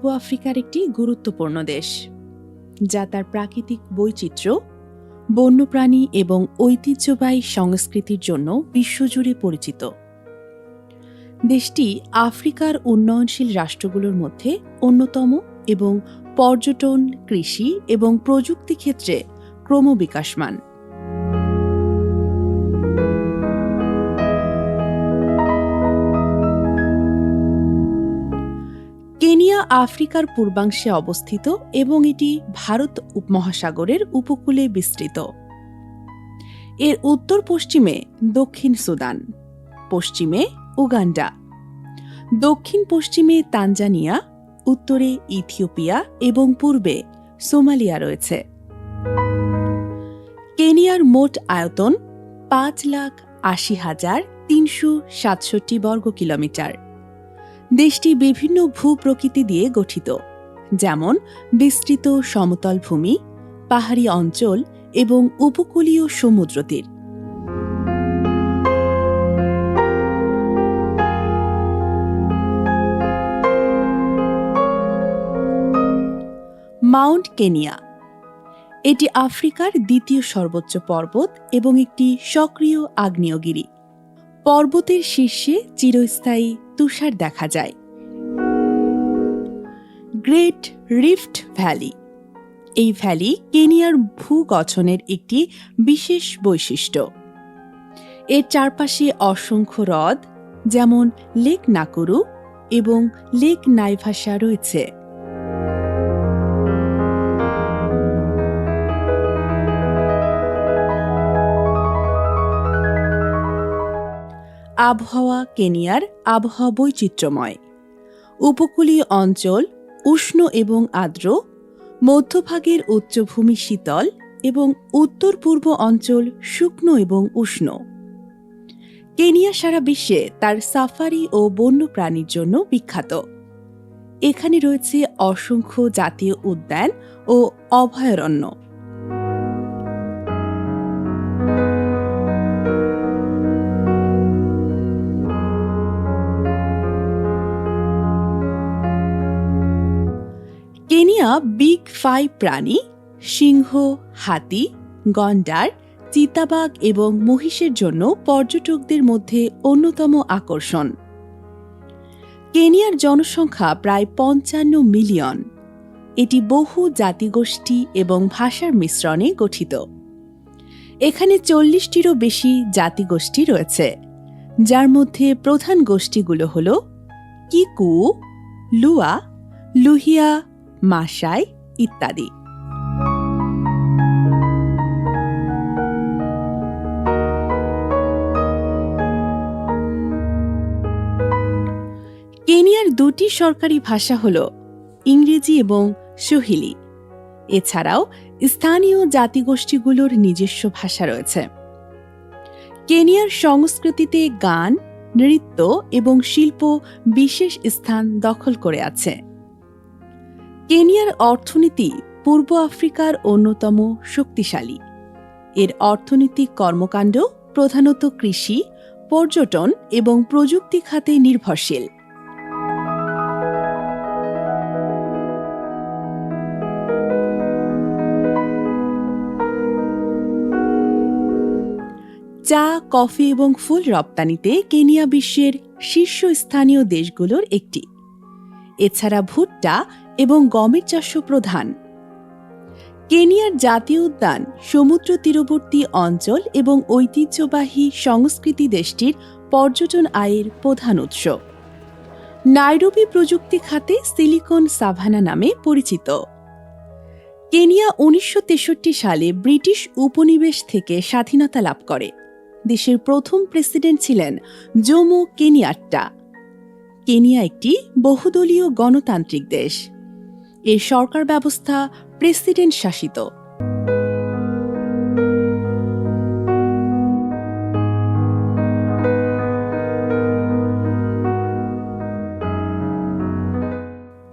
পূর্ব আফ্রিকার একটি গুরুত্বপূর্ণ দেশ, যা তার প্রাকৃতিক বৈচিত্র্য, বন্যপ্রাণী এবং ঐতিহ্যবাহী সংস্কৃতির জন্য বিশ্বজুড়ে পরিচিত। দেশটি আফ্রিকার উন্নয়নশীল রাষ্ট্রগুলোর মধ্যে অন্যতম এবং পর্যটন, কৃষি এবং প্রযুক্তি ক্ষেত্রে ক্রমবিকাশমান। কেনিয়া আফ্রিকার পূর্বাংশে অবস্থিত এবং এটি ভারত উপমহাসাগরের উপকূলে বিস্তৃত। এর উত্তর পশ্চিমে দক্ষিণ সুদান, পশ্চিমে উগান্ডা, দক্ষিণ পশ্চিমে তানজানিয়া, উত্তরে ইথিওপিয়া এবং পূর্বে সোমালিয়া রয়েছে। কেনিয়ার মোট আয়তন পাঁচ লাখ আশি হাজার তিনশো সাতষট্টি বর্গ কিলোমিটার দেশটি বিভিন্ন ভূপ্রকৃতি দিয়ে গঠিত, যেমন বিস্তৃত সমতল ভূমি, পাহাড়ি অঞ্চল এবং উপকূলীয় সমুদ্র তীর মাউন্ট কেনিয়া, এটি আফ্রিকার দ্বিতীয় সর্বোচ্চ পর্বত এবং একটি সক্রিয় আগ্নেয়গিরি। পর্বতের শীর্ষে চিরস্থায়ী তুষার দেখা যায়। Great rift valley. এই ভ্যালি কেনিয়ার ভূগঠনের একটি বিশেষ বৈশিষ্ট্য। এর চারপাশে অসংখ্য হ্রদ, যেমন লেক নাকুরু এবং লেক নাইভাসা রয়েছে। আবহাওয়া কেনিয়ার আবহাওয়া বৈচিত্র্যময়। উপকূলীয় অঞ্চল উষ্ণ এবং আর্দ্র, মধ্যভাগের উচ্চভূমি শীতল এবং উত্তর পূর্ব অঞ্চল শুকনো এবং উষ্ণ। কেনিয়া সারা বিশ্বে তার সাফারি ও বন্যপ্রাণীর জন্য বিখ্যাত। এখানে রয়েছে অসংখ্য জাতীয় উদ্যান ও অভয়ারণ্য। কেনিয়া বিগ ফাইভ প্রাণী, সিংহ, হাতি, গন্ডার, চিতাবাঘ এবং মহিষের জন্য পর্যটকদের মধ্যে অন্যতম আকর্ষণ। কেনিয়ার জনসংখ্যা প্রায় পঞ্চান্ন মিলিয়ন। এটি বহু জাতিগোষ্ঠী এবং ভাষার মিশ্রণে গঠিত। এখানে চল্লিশটিরও বেশি জাতিগোষ্ঠী রয়েছে, যার মধ্যে প্রধান গোষ্ঠীগুলো হল কিকু, লুয়া, লুহিয়া মাসাই ইত্যাদি। কেনিয়ার দুটি সরকারি ভাষা হল ইংরেজি এবং সুহিলি। এছাড়াও স্থানীয় জাতিগোষ্ঠীগুলোর নিজস্ব ভাষা রয়েছে। কেনিয়ার সংস্কৃতিতে গান, নৃত্য এবং শিল্প বিশেষ স্থান দখল করে আছে। কেনিয়ার অর্থনীতি পূর্ব আফ্রিকার অন্যতম শক্তিশালী। এর অর্থনৈতিক কর্মকাণ্ড প্রধানত কৃষি, পর্যটন এবং প্রযুক্তি খাতে নির্ভরশীল। চা, কফি এবং ফুল রপ্তানিতে কেনিয়া বিশ্বের শীর্ষস্থানীয় দেশগুলোর একটি। এছাড়া ভুট্টা এবং গমের চাষও প্রধান। কেনিয়ার জাতীয় উদ্যান সমুদ্র তীরবর্তী অঞ্চল এবং ঐতিহ্যবাহী সংস্কৃতি দেশটির পর্যটন আয়ের প্রধান উৎস। নাইরোবি প্রযুক্তি খাতে সিলিকন সাভানা নামে পরিচিত। কেনিয়া উনিশশো তেষট্টি সালে ব্রিটিশ উপনিবেশ থেকে স্বাধীনতা লাভ করে। দেশের প্রথম প্রেসিডেন্ট ছিলেন জোমো কেনিয়াট্টা। কেনিয়া একটি বহুদলীয় গণতান্ত্রিক দেশ। এর সরকার ব্যবস্থা প্রেসিডেন্ট শাসিত।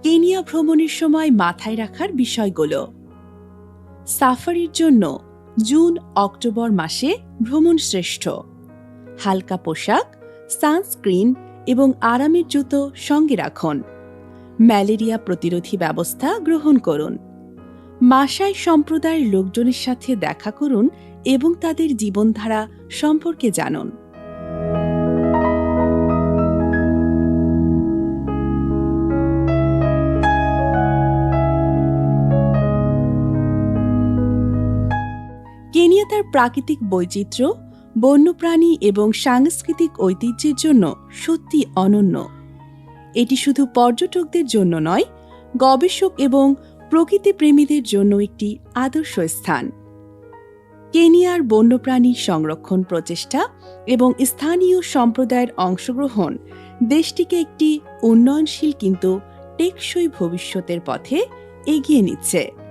কেনিয়া ভ্রমণের সময় মাথায় রাখার বিষয়গুলো। সাফারির জন্য জুন, অক্টোবর মাসে ভ্রমণ শ্রেষ্ঠ। হালকা পোশাক, সানস্ক্রিন এবং আরামের জুতো সঙ্গে রাখুন। ম্যালেরিয়া প্রতিরোধী ব্যবস্থা গ্রহণ করুন। মাসাই সম্প্রদায়ের লোকজনের সাথে দেখা করুন এবং তাদের জীবনধারা সম্পর্কে জানুন। কেনিয়া তার প্রাকৃতিক বৈচিত্র্য, বন্যপ্রাণী এবং সাংস্কৃতিক ঐতিহ্যের জন্য সত্যি অনন্য। এটি শুধু পর্যটকদের জন্য নয়, গবেষক এবং প্রকৃতিপ্রেমীদের জন্য একটি আদর্শ স্থান। কেনিয়ার বন্যপ্রাণী সংরক্ষণ প্রচেষ্টা এবং স্থানীয় সম্প্রদায়ের অংশগ্রহণ দেশটিকে একটি উন্নয়নশীল কিন্তু টেকসই ভবিষ্যতের পথে এগিয়ে নিচ্ছে।